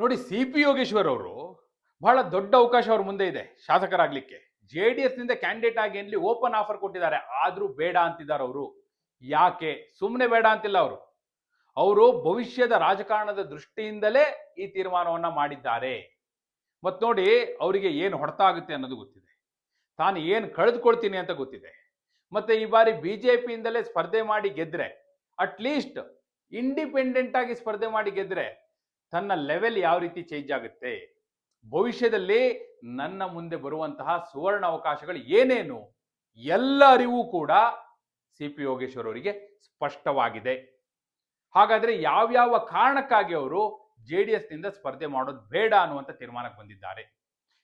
ನೋಡಿ, C P Yogeshwar ಅವರು ಬಹಳ ದೊಡ್ಡ ಅವಕಾಶ ಅವ್ರ ಮುಂದೆ ಇದೆ ಶಾಸಕರಾಗ್ಲಿಕ್ಕೆ. ಜೆ ಡಿ ಎಸ್ನಿಂದ ಕ್ಯಾಂಡಿಡೇಟ್ ಆಗಿ ಎಲ್ಲಿ ಓಪನ್ ಆಫರ್ ಕೊಟ್ಟಿದ್ದಾರೆ, ಆದ್ರೂ ಬೇಡ ಅಂತಿದ್ದಾರೆ ಅವರು. ಯಾಕೆ? ಸುಮ್ಮನೆ ಬೇಡ ಅಂತಿಲ್ಲ ಅವರು. ಅವರು ಭವಿಷ್ಯದ ರಾಜಕಾರಣದ ದೃಷ್ಟಿಯಿಂದಲೇ ಈ ತೀರ್ಮಾನವನ್ನ ಮಾಡಿದ್ದಾರೆ. ಮತ್ತು ನೋಡಿ, ಅವರಿಗೆ ಏನು ಹೊಡೆತ ಆಗುತ್ತೆ ಅನ್ನೋದು ಗೊತ್ತಿದೆ. ತಾನು ಏನು ಕಳೆದುಕೊಳ್ತೀನಿ ಅಂತ ಗೊತ್ತಿದೆ. ಮತ್ತೆ ಈ ಬಾರಿ ಬಿಜೆಪಿಯಿಂದಲೇ ಸ್ಪರ್ಧೆ ಮಾಡಿ ಗೆದ್ರೆ, ಅಟ್ಲೀಸ್ಟ್ ಇಂಡಿಪೆಂಡೆಂಟ್ ಆಗಿ ಸ್ಪರ್ಧೆ ಮಾಡಿ ಗೆದ್ರೆ ತನ್ನ ಲೆವೆಲ್ ಯಾವ ರೀತಿ ಚೇಂಜ್ ಆಗುತ್ತೆ? ಭವಿಷ್ಯದಲ್ಲಿ ನನ್ನ ಮುಂದೆ ಬರುವಂತಹ ಸುವರ್ಣ ಅವಕಾಶಗಳು ಏನೇನು? ಎಲ್ಲ ಅರಿವು ಕೂಡ ಸಿ ಪಿ ಯೋಗೇಶ್ವರ್ ಅವರಿಗೆ ಸ್ಪಷ್ಟವಾಗಿದೆ. ಹಾಗಾದ್ರೆ ಯಾವ್ಯಾವ ಕಾರಣಕ್ಕಾಗಿ ಅವರು ಜೆ ಡಿ ಎಸ್ನಿಂದ ಸ್ಪರ್ಧೆ ಮಾಡೋದು ಬೇಡ ಅನ್ನುವಂಥ ತೀರ್ಮಾನಕ್ಕೆ ಬಂದಿದ್ದಾರೆ.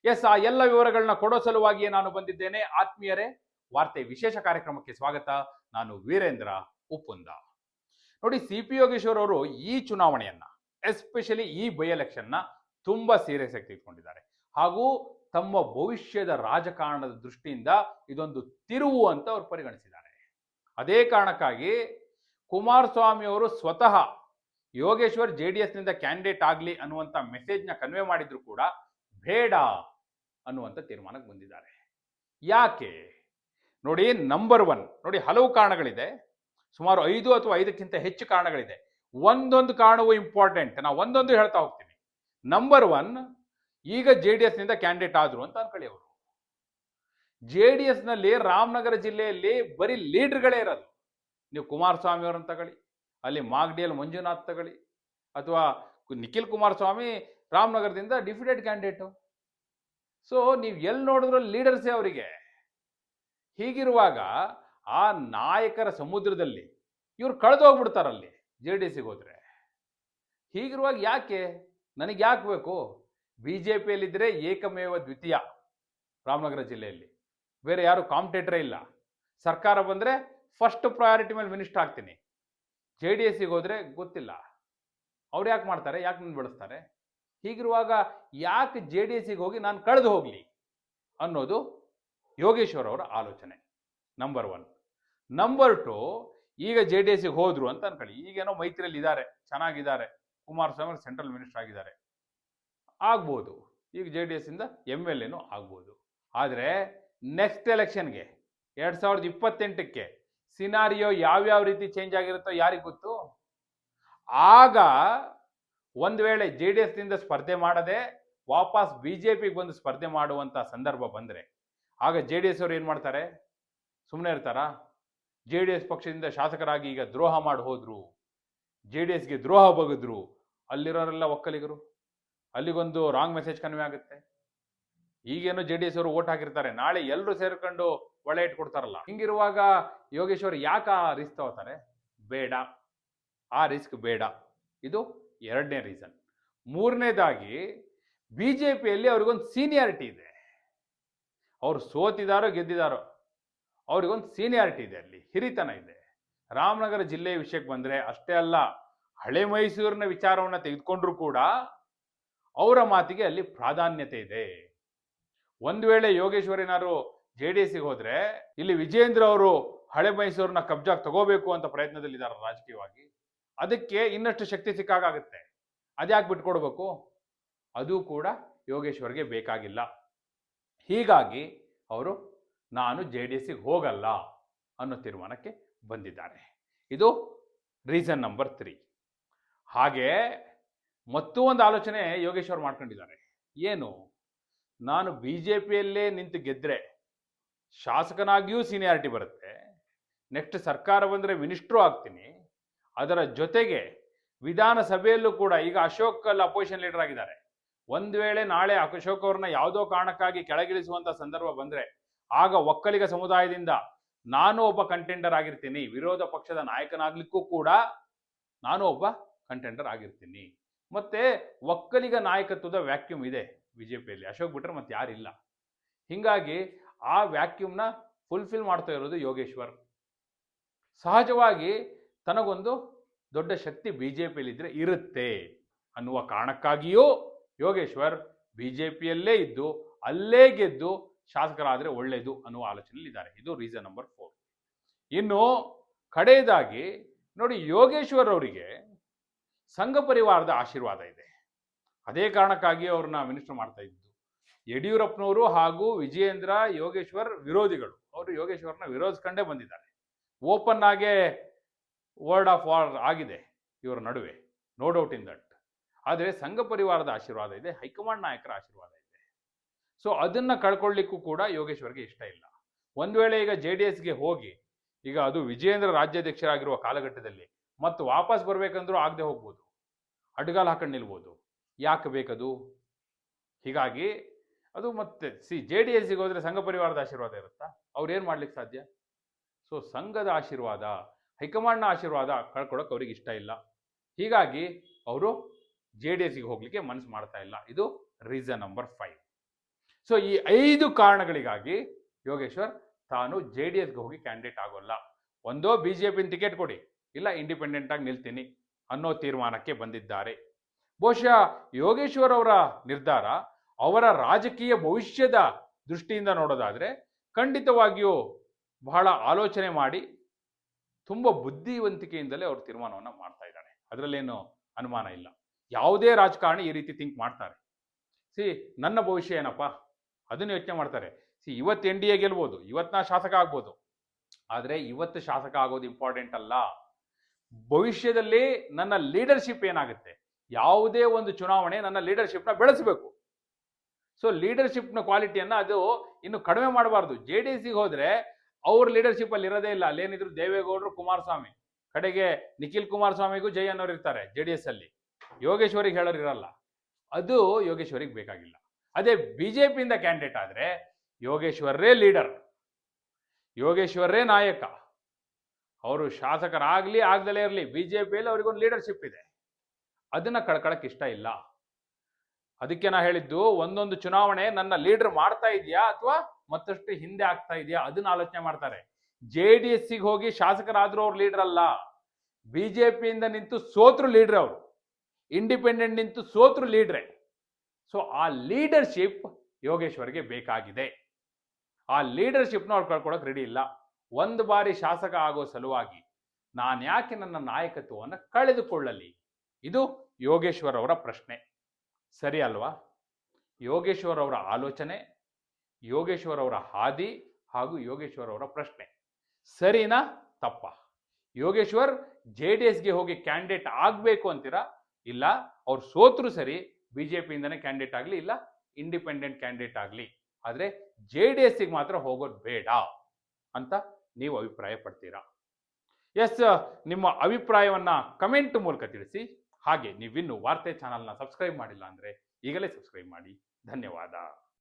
ಎಸ್, ಆ ಎಲ್ಲ ವಿವರಗಳನ್ನ ಕೊಡೋ ಸಲುವಾಗಿಯೇ ನಾನು ಬಂದಿದ್ದೇನೆ. ಆತ್ಮೀಯರೇ, ವಾರ್ತೆ ವಿಶೇಷ ಕಾರ್ಯಕ್ರಮಕ್ಕೆ ಸ್ವಾಗತ. ನಾನು ವೀರೇಂದ್ರ ಉಪ್ಪುಂದ ನೋಡಿ ಸಿ ಪಿ ಯೋಗೇಶ್ವರ್ ಅವರು ಈ ಚುನಾವಣೆಯನ್ನ ಎಸ್ಪೆಷಲಿ ಈ ಬೈ ಎಲೆಕ್ಷನ್ನ ತುಂಬಾ ಸೀರಿಯಸ್ ಆಗಿ ತೆಗೆದುಕೊಂಡಿದ್ದಾರೆ ಹಾಗೂ ತಮ್ಮ ಭವಿಷ್ಯದ ರಾಜಕಾರಣದ ದೃಷ್ಟಿಯಿಂದ ಇದೊಂದು ತಿರುವು ಅಂತ ಅವರು ಪರಿಗಣಿಸಿದ್ದಾರೆ. ಅದೇ ಕಾರಣಕ್ಕಾಗಿ ಕುಮಾರಸ್ವಾಮಿ ಅವರು ಸ್ವತಃ ಯೋಗೇಶ್ವರ್ ಜೆ ಡಿ ಎಸ್ನಿಂದ ಕ್ಯಾಂಡಿಡೇಟ್ ಆಗಲಿ ಅನ್ನುವಂಥ ಮೆಸೇಜ್ನ ಕನ್ವೆ ಮಾಡಿದ್ರು ಕೂಡ ಬೇಡ ಅನ್ನುವಂಥ ತೀರ್ಮಾನಕ್ಕೆ ಬಂದಿದ್ದಾರೆ. ಯಾಕೆ? ನೋಡಿ ನಂಬರ್ ಒನ್ ನೋಡಿ ಹಲವು ಕಾರಣಗಳಿದೆ. ಸುಮಾರು ಐದು ಅಥವಾ ಐದಕ್ಕಿಂತ ಹೆಚ್ಚು ಕಾರಣಗಳಿದೆ. ಒಂದೊಂದು ಕಾರಣವೂ ಇಂಪಾರ್ಟೆಂಟ್ ನಾವು ಒಂದೊಂದು ಹೇಳ್ತಾ ಹೋಗ್ತೀನಿ. ನಂಬರ್ ಒನ್ ಈಗ ಜೆ ಡಿ ಎಸ್ನಿಂದ ಕ್ಯಾಂಡಿಡೇಟ್ ಆದ್ರು ಅಂತ ಅನ್ಕೊಳ್ಳಿ ಅವರು. ಜೆ ಡಿ ಎಸ್ನಲ್ಲಿ ರಾಮನಗರ ಜಿಲ್ಲೆಯಲ್ಲಿ ಬರೀ ಲೀಡರ್ಗಳೇ ಇರೋದು. ನೀವು ಕುಮಾರಸ್ವಾಮಿ ಅವರನ್ನು ತಗೊಳ್ಳಿ, ಅಲ್ಲಿ ಮಾಗಡಿಯಲ್ಲಿ ಮಂಜುನಾಥ್ ತಗೊಳ್ಳಿ, ಅಥವಾ ನಿಖಿಲ್ ಕುಮಾರಸ್ವಾಮಿ ರಾಮನಗರದಿಂದ ಡಿಫಿಡೆಡ್ ಕ್ಯಾಂಡಿಡೇಟು ಸೊ ನೀವು ಎಲ್ಲಿ ನೋಡಿದ್ರು ಲೀಡರ್ಸೇ ಅವರಿಗೆ. ಹೀಗಿರುವಾಗ ಆ ನಾಯಕರ ಸಮುದ್ರದಲ್ಲಿ ಇವ್ರು ಕಳೆದು ಹೋಗ್ಬಿಡ್ತಾರಲ್ಲಿ ಜೆ ಡಿ ಎಸ್ಗೆ ಹೋದ್ರೆ. ಹೀಗಿರುವಾಗ ಯಾಕೆ? ನನಗೆ ಯಾಕೆ ಬೇಕು? ಬಿ ಜೆ ಪಿಯಲ್ಲಿದ್ದರೆ ಏಕಮೇವ ದ್ವಿತೀಯ ರಾಮನಗರ ಜಿಲ್ಲೆಯಲ್ಲಿ. ಬೇರೆ ಯಾರು ಕಾಂಪಿಟೇಟರೇ ಇಲ್ಲ. ಸರ್ಕಾರ ಬಂದರೆ ಫಸ್ಟ್ ಪ್ರಯಾರಿಟಿ ಮೇಲೆ ಮಿನಿಸ್ಟರ್ ಆಗ್ತೀನಿ. ಜೆ ಡಿ ಎಸ್ಸಿಗೆ ಹೋದರೆ ಗೊತ್ತಿಲ್ಲ. ಅವ್ರು ಯಾಕೆ ಮಾಡ್ತಾರೆ? ಯಾಕೆ ನನ್ನ ಬೆಳೆಸ್ತಾರೆ? ಹೀಗಿರುವಾಗ ಯಾಕೆ ಜೆ ಡಿ ಎಸ್ಸಿಗೆ ಹೋಗಿ ನಾನು ಕಳೆದು ಹೋಗಲಿ ಅನ್ನೋದು ಯೋಗೇಶ್ವರ್ ಅವರ ಆಲೋಚನೆ. ನಂಬರ್ ಒನ್ ನಂಬರ್ ಟು ಈಗ ಜೆ ಡಿ ಎಸ್ಗೆ ಹೋದ್ರು ಅಂತ ಅನ್ಕೊಳ್ಳಿ. ಈಗೇನೋ ಮೈತ್ರಿಯಲ್ಲಿ ಇದ್ದಾರೆ ಚೆನ್ನಾಗಿದ್ದಾರೆ. ಕುಮಾರಸ್ವಾಮಿ ಸೆಂಟ್ರಲ್ ಮಿನಿಸ್ಟರ್ ಆಗಿದ್ದಾರೆ. ಆಗ್ಬೋದು. ಈಗ ಜೆ ಡಿ ಎಸ್ ಇಂದ ಎಂ ಎಲ್ ಎನೂ ಆಗ್ಬೋದು. ಆದರೆ ನೆಕ್ಸ್ಟ್ ಎಲೆಕ್ಷನ್ಗೆ ಎರಡು ಸಾವಿರದ ಇಪ್ಪತ್ತೆಂಟಕ್ಕೆ ಸಿನಾರಿಯೋ ಯಾವ್ಯಾವ ರೀತಿ ಚೇಂಜ್ ಆಗಿರುತ್ತೋ ಯಾರಿಗೆ ಗೊತ್ತು? ಆಗ ಒಂದು ವೇಳೆ ಜೆ ಡಿ ಎಸ್ನಿಂದ ಸ್ಪರ್ಧೆ ಮಾಡದೆ ವಾಪಸ್ ಬಿ ಜೆ ಪಿಗೆ ಬಂದು ಸ್ಪರ್ಧೆ ಮಾಡುವಂಥ ಸಂದರ್ಭ ಬಂದರೆ, ಆಗ ಜೆ ಡಿ ಎಸ್ ಅವ್ರು ಏನು ಮಾಡ್ತಾರೆ? ಸುಮ್ಮನೆ ಇರ್ತಾರಾ? ಜೆ ಡಿ ಎಸ್ ಪಕ್ಷದಿಂದ ಶಾಸಕರಾಗಿ ಈಗ ದ್ರೋಹ ಮಾಡಿ ಹೋದ್ರು, ಜೆ ಡಿ ಎಸ್ಗೆ ದ್ರೋಹ ಬಗೆದ್ರು, ಅಲ್ಲಿರೋರೆಲ್ಲ ಒಕ್ಕಲಿಗರು, ಅಲ್ಲಿಗೊಂದು ರಾಂಗ್ ಮೆಸೇಜ್ ಕನ್ವೆ ಆಗುತ್ತೆ. ಈಗೇನೋ ಜೆ ಡಿ ಎಸ್ ಅವರು ಓಟ್ ಹಾಕಿರ್ತಾರೆ, ನಾಳೆ ಎಲ್ಲರೂ ಸೇರ್ಕೊಂಡು ಒಳ್ಳೆ ಇಟ್ಕೊಡ್ತಾರಲ್ಲ ಹಿಂಗಿರುವಾಗ ಯೋಗೇಶ್ವರ್ ಯಾಕೆ ಆ ರಿಸ್ಕ್ ತಗೋತಾರೆ? ಬೇಡ. ಆ ರಿಸ್ಕ್ ಬೇಡ. ಇದು ಎರಡನೇ ರೀಸನ್ ಮೂರನೇದಾಗಿ ಬಿ ಜೆ ಪಿಯಲ್ಲಿ ಅವ್ರಿಗೊಂದು ಸೀನಿಯಾರಿಟಿ ಇದೆ. ಅವ್ರು ಸೋತಿದಾರೋ ಗೆದ್ದಿದಾರೋ ಅವ್ರಿಗೊಂದು ಸೀನಿಯಾರಿಟಿ ಇದೆ ಅಲ್ಲಿ, ಹಿರಿತನ ಇದೆ. ರಾಮನಗರ ಜಿಲ್ಲೆಯ ವಿಷಯಕ್ಕೆ ಬಂದರೆ ಅಷ್ಟೇ ಅಲ್ಲ, ಹಳೆ ಮೈಸೂರಿನ ವಿಚಾರವನ್ನು ತೆಗೆದುಕೊಂಡ್ರೂ ಕೂಡ ಅವರ ಮಾತಿಗೆ ಅಲ್ಲಿ ಪ್ರಾಧಾನ್ಯತೆ ಇದೆ. ಒಂದು ವೇಳೆ ಯೋಗೇಶ್ವರ ಏನಾದ್ರು ಜೆ ಡಿ ಎಸ್ಗೆ ಹೋದ್ರೆ, ಇಲ್ಲಿ ವಿಜೇಂದ್ರ ಅವರು ಹಳೆ ಮೈಸೂರನ್ನ ಕಬ್ಜಾಗಿ ತಗೋಬೇಕು ಅಂತ ಪ್ರಯತ್ನದಲ್ಲಿದ್ದಾರೆ ರಾಜಕೀಯವಾಗಿ, ಅದಕ್ಕೆ ಇನ್ನಷ್ಟು ಶಕ್ತಿ ಸಿಕ್ಕಾಗುತ್ತೆ ಅದ್ಯಾಕೆ ಬಿಟ್ಕೊಡ್ಬೇಕು? ಅದು ಕೂಡ ಯೋಗೇಶ್ವರ್ಗೆ ಬೇಕಾಗಿಲ್ಲ. ಹೀಗಾಗಿ, ಅವರು ನಾನು ಜೆ ಡಿ ಎಸ್ಸಿಗೆ ಹೋಗಲ್ಲ ಅನ್ನೋ ತೀರ್ಮಾನಕ್ಕೆ ಬಂದಿದ್ದಾರೆ ಇದು ರೀಸನ್ ನಂಬರ್ ತ್ರೀ. ಹಾಗೆ ಮತ್ತೂ ಒಂದು ಆಲೋಚನೆ ಯೋಗೇಶ್ವರ್ ಮಾಡ್ಕೊಂಡಿದ್ದಾರೆ. ಏನು? ನಾನು ಬಿ ಜೆ ಪಿಯಲ್ಲೇ ನಿಂತು ಗೆದ್ದರೆ ಶಾಸಕನಾಗಿಯೂ ಸೀನಿಯಾರಿಟಿ ಬರುತ್ತೆ. ನೆಕ್ಸ್ಟ್ ಸರ್ಕಾರ ಬಂದರೆ ಮಿನಿಸ್ಟ್ರು ಆಗ್ತೀನಿ. ಅದರ ಜೊತೆಗೆ ವಿಧಾನಸಭೆಯಲ್ಲೂ ಕೂಡ ಈಗ ಅಶೋಕ್ ಅಲ್ಲಿ ಅಪೋಸಿಷನ್ ಲೀಡರ್ ಆಗಿದ್ದಾರೆ. ಒಂದು ವೇಳೆ ನಾಳೆ ಅಶೋಕ್ ಅವ್ರನ್ನ ಯಾವುದೋ ಕಾರಣಕ್ಕಾಗಿ ಕೆಳಗಿಳಿಸುವಂಥ ಸಂದರ್ಭ ಬಂದ್ರೆ ಆಗ ಒಕ್ಕಲಿಗ ಸಮುದಾಯದಿಂದ ನಾನು ಒಬ್ಬ ಕಂಟೆಂಡರ್ ಆಗಿರ್ತೀನಿ, ವಿರೋಧ ಪಕ್ಷದ ನಾಯಕನಾಗ್ಲಿಕ್ಕೂ ಕೂಡ ನಾನು ಒಬ್ಬ ಕಂಟೆಂಡರ್ ಆಗಿರ್ತೀನಿ. ಮತ್ತೆ ಒಕ್ಕಲಿಗ ನಾಯಕತ್ವದ ವ್ಯಾಕ್ಯೂಮ್ ಇದೆ ಬಿಜೆಪಿಯಲ್ಲಿ. ಅಶೋಕ್ ಬಿಟ್ರೆ ಮತ್ತೆ ಯಾರಿಲ್ಲ. ಹಿಂಗಾಗಿ ಆ ವ್ಯಾಕ್ಯೂಮ್ನ ಫುಲ್ಫಿಲ್ ಮಾಡ್ತಾ ಇರೋದು ಯೋಗೇಶ್ವರ್. ಸಹಜವಾಗಿ ತನಗೊಂದು ದೊಡ್ಡ ಶಕ್ತಿ ಬಿ ಜೆ ಪಿಯಲ್ಲಿದ್ದರೆ ಇರುತ್ತೆ. ಅನ್ನುವ ಕಾರಣಕ್ಕಾಗಿಯೂ ಯೋಗೇಶ್ವರ್ ಬಿ ಜೆ ಪಿಯಲ್ಲೇ ಇದ್ದು, ಅಲ್ಲೇ ಗೆದ್ದು ಶಾಸಕರಾದರೆ ಒಳ್ಳೆಯದು ಅನ್ನುವ ಆಲೋಚನೆಯಲ್ಲಿದ್ದಾರೆ. ಇದು ರೀಸನ್ ನಂಬರ್ ಫೋರ್ ಇನ್ನು ಕಡೆಯದಾಗಿ ನೋಡಿ ಯೋಗೇಶ್ವರ್ ಅವರಿಗೆ ಸಂಘ ಪರಿವಾರದ ಆಶೀರ್ವಾದ ಇದೆ. ಅದೇ ಕಾರಣಕ್ಕಾಗಿ ಅವ್ರನ್ನ ಮಿನಿಸ್ಟರ್ ಮಾಡ್ತಾ ಇದ್ದು. ಯಡಿಯೂರಪ್ಪನವರು ಹಾಗೂ ವಿಜಯೇಂದ್ರ, ಯೋಗೇಶ್ವರ್ ವಿರೋಧಿಗಳು. ಅವರು ಯೋಗೇಶ್ವರ್ನ ವಿರೋಧಿಸ್ಕೊಂಡೇ ಬಂದಿದ್ದಾರೆ. ಓಪನ್ ಆಗೇ ವರ್ಡ್ ಆಫ್ ವಾರ್ ಆಗಿದೆ ಇವರ ನಡುವೆ. ನೋ ಡೌಟ್ ಇನ್ ದಟ್ ಆದರೆ ಸಂಘ ಪರಿವಾರದ ಆಶೀರ್ವಾದ ಇದೆ. ಹೈಕಮಾಂಡ್ ನಾಯಕರ ಆಶೀರ್ವಾದ ಇದೆ. ಸೊ ಅದನ್ನ ಕಳ್ಕೊಳ್ಳಿಕ್ಕೂ ಕೂಡ ಯೋಗೇಶ್ವರ್ಗೆ ಇಷ್ಟ ಇಲ್ಲ. ಒಂದು ವೇಳೆ ಈಗ ಜೆ ಡಿ ಎಸ್ಗೆ ಹೋಗಿ, ಈಗ ಅದು ವಿಜಯೇಂದ್ರ ರಾಜ್ಯಾಧ್ಯಕ್ಷರಾಗಿರುವ ಕಾಲಘಟ್ಟದಲ್ಲಿ ಮತ್ತು ವಾಪಸ್ ಬರ್ಬೇಕಂದ್ರೂ ಆಗದೆ ಹೋಗ್ಬೋದು. ಅಡ್ಗಾಲ್ ಹಾಕೊಂಡು ನಿಲ್ಬೋದು. ಯಾಕೆ ಬೇಕದು? ಹೀಗಾಗಿ ಅದು ಮತ್ತೆ, ಸಿ ಜೆ ಡಿ ಎಸ್ಗೆ ಹೋದ್ರೆ ಸಂಘ ಪರಿವಾರದ ಆಶೀರ್ವಾದ ಇರುತ್ತಾ? ಅವ್ರೇನು ಮಾಡ್ಲಿಕ್ಕೆ ಸಾಧ್ಯ? ಸೊ ಸಂಘದ ಆಶೀರ್ವಾದ, ಹೈಕಮಾಂಡ್ನ ಆಶೀರ್ವಾದ ಕಳ್ಕೊಳಕ್ಕೆ ಅವ್ರಿಗೆ ಇಷ್ಟ ಇಲ್ಲ. ಹೀಗಾಗಿ, ಅವರು ಜೆ ಡಿ ಎಸ್ಗೆ ಹೋಗ್ಲಿಕ್ಕೆ ಮನಸ್ಸು ಮಾಡ್ತಾ ಇಲ್ಲ. ಇದು ರೀಸನ್ ನಂಬರ್ ಫೈವ್. ಸೊ ಈ ಐದು ಕಾರಣಗಳಿಗಾಗಿ ಯೋಗೇಶ್ವರ್ ತಾನು ಜೆ ಡಿ ಎಸ್ಗೆ ಹೋಗಿ ಕ್ಯಾಂಡಿಡೇಟ್ ಆಗೋಲ್ಲ. ಒಂದೋ ಬಿ ಜೆ ಪಿನ ಟಿಕೆಟ್ ಕೊಡಿ, ಇಲ್ಲ ಇಂಡಿಪೆಂಡೆಂಟ್ ಆಗಿ ನಿಲ್ತೀನಿ ಅನ್ನೋ ತೀರ್ಮಾನಕ್ಕೆ ಬಂದಿದ್ದಾರೆ. ಬಹುಶಃ ಯೋಗೇಶ್ವರ್ ಅವರ ನಿರ್ಧಾರ ಅವರ ರಾಜಕೀಯ ಭವಿಷ್ಯದ ದೃಷ್ಟಿಯಿಂದ ನೋಡೋದಾದ್ರೆ ಖಂಡಿತವಾಗಿಯೂ ಬಹಳ ಆಲೋಚನೆ ಮಾಡಿ ತುಂಬ ಬುದ್ಧಿವಂತಿಕೆಯಿಂದಲೇ ಅವರು ತೀರ್ಮಾನವನ್ನು ಮಾಡ್ತಾ ಇದ್ದಾರೆ. ಅದರಲ್ಲೇನು ಅನುಮಾನ ಇಲ್ಲ. ಯಾವುದೇ ರಾಜಕಾರಣಿ ಈ ರೀತಿ ಥಿಂಕ್ ಮಾಡ್ತಾರೆ. ಸಿ ನನ್ನ ಭವಿಷ್ಯ ಏನಪ್ಪ? ಅದನ್ನು ಯೋಚನೆ ಮಾಡ್ತಾರೆ. ಸಿ ಇವತ್ತು ಎನ್ ಡಿ ಎ ಗೆಲ್ಬೋದು, ಇವತ್ತು ನಾ ಶಾಸಕ ಆಗ್ಬೋದು. ಆದರೆ ಇವತ್ತು ಶಾಸಕ ಆಗೋದು ಇಂಪಾರ್ಟೆಂಟ್ ಅಲ್ಲ. ಭವಿಷ್ಯದಲ್ಲಿ ನನ್ನ ಲೀಡರ್ಶಿಪ್ ಏನಾಗುತ್ತೆ? ಯಾವುದೇ ಒಂದು ಚುನಾವಣೆ ನನ್ನ ಲೀಡರ್ಶಿಪ್ನ ಬೆಳೆಸಬೇಕು. ಸೊ ಲೀಡರ್ಶಿಪ್ನ ಕ್ವಾಲಿಟಿಯನ್ನ ಅದು ಇನ್ನು ಕಡಿಮೆ ಮಾಡಬಾರ್ದು. ಜೆ ಡಿ ಎಸ್ಗೆ ಹೋದ್ರೆ ಅವ್ರ ಲೀಡರ್ಶಿಪ್ ಅಲ್ಲಿ ಇರೋದೇ ಇಲ್ಲ. ಅಲ್ಲೇನಿದ್ರು ದೇವೇಗೌಡರು, ಕುಮಾರಸ್ವಾಮಿ. ಕಡೆಗೆ ನಿಖಿಲ್ ಕುಮಾರಸ್ವಾಮಿಗೂ ಜೈ ಅನ್ನೋರು ಇರ್ತಾರೆ ಜೆ ಡಿ ಎಸ್ ಅಲ್ಲಿ. ಯೋಗೇಶ್ವರಿಗೆ ಹೇಳೋರು ಇರಲ್ಲ. ಅದು ಯೋಗೇಶ್ವರಿಗೆ ಬೇಕಾಗಿಲ್ಲ. ಅದೇ ಬಿಜೆಪಿಯಿಂದ ಕ್ಯಾಂಡಿಡೇಟ್ ಆದರೆ ಯೋಗೇಶ್ವರರೇ ಲೀಡರ್ ಯೋಗೇಶ್ವರರೇ ನಾಯಕ. ಅವರು ಶಾಸಕರಾಗಲಿ ಆಗ್ದಲೇ ಇರಲಿ, ಬಿಜೆಪಿಯಲ್ಲಿ ಅವ್ರಿಗೊಂದು ಲೀಡರ್ಶಿಪ್ ಇದೆ. ಅದನ್ನು ಕಳ್ಕೊಳಕ್ಕೆ ಇಷ್ಟ ಇಲ್ಲ. ಅದಕ್ಕೆ ನಾ ಹೇಳಿದ್ದು, ಒಂದೊಂದು ಚುನಾವಣೆ ನನ್ನ ಲೀಡರ್ ಮಾಡ್ತಾ ಇದೆಯಾ ಅಥವಾ ಮತ್ತಷ್ಟು ಹಿಂದೆ ಆಗ್ತಾ ಇದೆಯಾ? ಅದನ್ನ ಆಲೋಚನೆ ಮಾಡ್ತಾರೆ. ಜೆ ಡಿ ಎಸ್ಸಿಗೆ ಹೋಗಿ ಶಾಸಕರಾದರೂ ಅವ್ರು ಲೀಡರ್ ಅಲ್ಲ. ಪಿಯಿಂದ ನಿಂತು ಸೋತ್ರು ಲೀಡ್ರ್ ಅವರು. ಇಂಡಿಪೆಂಡೆಂಟ್ ನಿಂತು ಸೋತ್ರು ಲೀಡ್ರೆ ಸೊ ಆ ಲೀಡರ್ಶಿಪ್ ಯೋಗೇಶ್ವರ್ಗೆ ಬೇಕಾಗಿದೆ. ಆ ಲೀಡರ್ಶಿಪ್ನ ಅವ್ರು ಕಳ್ಕೊಳಕ್ ರೆಡಿ ಇಲ್ಲ. ಒಂದು ಬಾರಿ ಶಾಸಕ ಆಗೋ ಸಲುವಾಗಿ ನಾನು ಯಾಕೆ ನನ್ನ ನಾಯಕತ್ವವನ್ನು ಕಳೆದುಕೊಳ್ಳಲಿ? ಇದು ಯೋಗೇಶ್ವರ್ ಅವರ ಪ್ರಶ್ನೆ. ಸರಿ ಅಲ್ವಾ? ಯೋಗೇಶ್ವರ್ ಅವರ ಆಲೋಚನೆ, ಯೋಗೇಶ್ವರ್ ಅವರ ಹಾದಿ ಹಾಗೂ ಯೋಗೇಶ್ವರ್ ಅವರ ಪ್ರಶ್ನೆ. ಸರಿನಾ? ತಪ್ಪ? ಯೋಗೇಶ್ವರ್ ಜೆ ಡಿ ಎಸ್ಗೆ ಹೋಗಿ ಕ್ಯಾಂಡಿಡೇಟ್ ಆಗಬೇಕು ಅಂತೀರಾ? ಇಲ್ಲ, ಅವ್ರು ಸೋತ್ರು ಸರಿ ಬಿ ಜೆ ಪಿಯಿಂದನೇ ಕ್ಯಾಂಡಿಡೇಟ್ ಆಗಲಿ ಇಲ್ಲ ಇಂಡಿಪೆಂಡೆಂಟ್ ಕ್ಯಾಂಡಿಡೇಟ್ ಆಗಲಿ. ಆದರೆ ಜೆ ಡಿ ಎಸ್ಸಿಗೆ ಮಾತ್ರ ಹೋಗೋದು ಬೇಡ ಅಂತ ನೀವು ಅಭಿಪ್ರಾಯ ಪಡ್ತೀರಾ ಎಸ್ ನಿಮ್ಮ ಅಭಿಪ್ರಾಯವನ್ನ ಕಮೆಂಟ್ ಮೂಲಕ ತಿಳಿಸಿ. ಹಾಗೆ ನೀವಿನ್ನು ವಾರ್ತೆ ಚಾನಲ್ನ ಸಬ್ಸ್ಕ್ರೈಬ್ ಮಾಡಿಲ್ಲ ಅಂದರೆ ಈಗಲೇ ಸಬ್ಸ್ಕ್ರೈಬ್ ಮಾಡಿ. ಧನ್ಯವಾದ.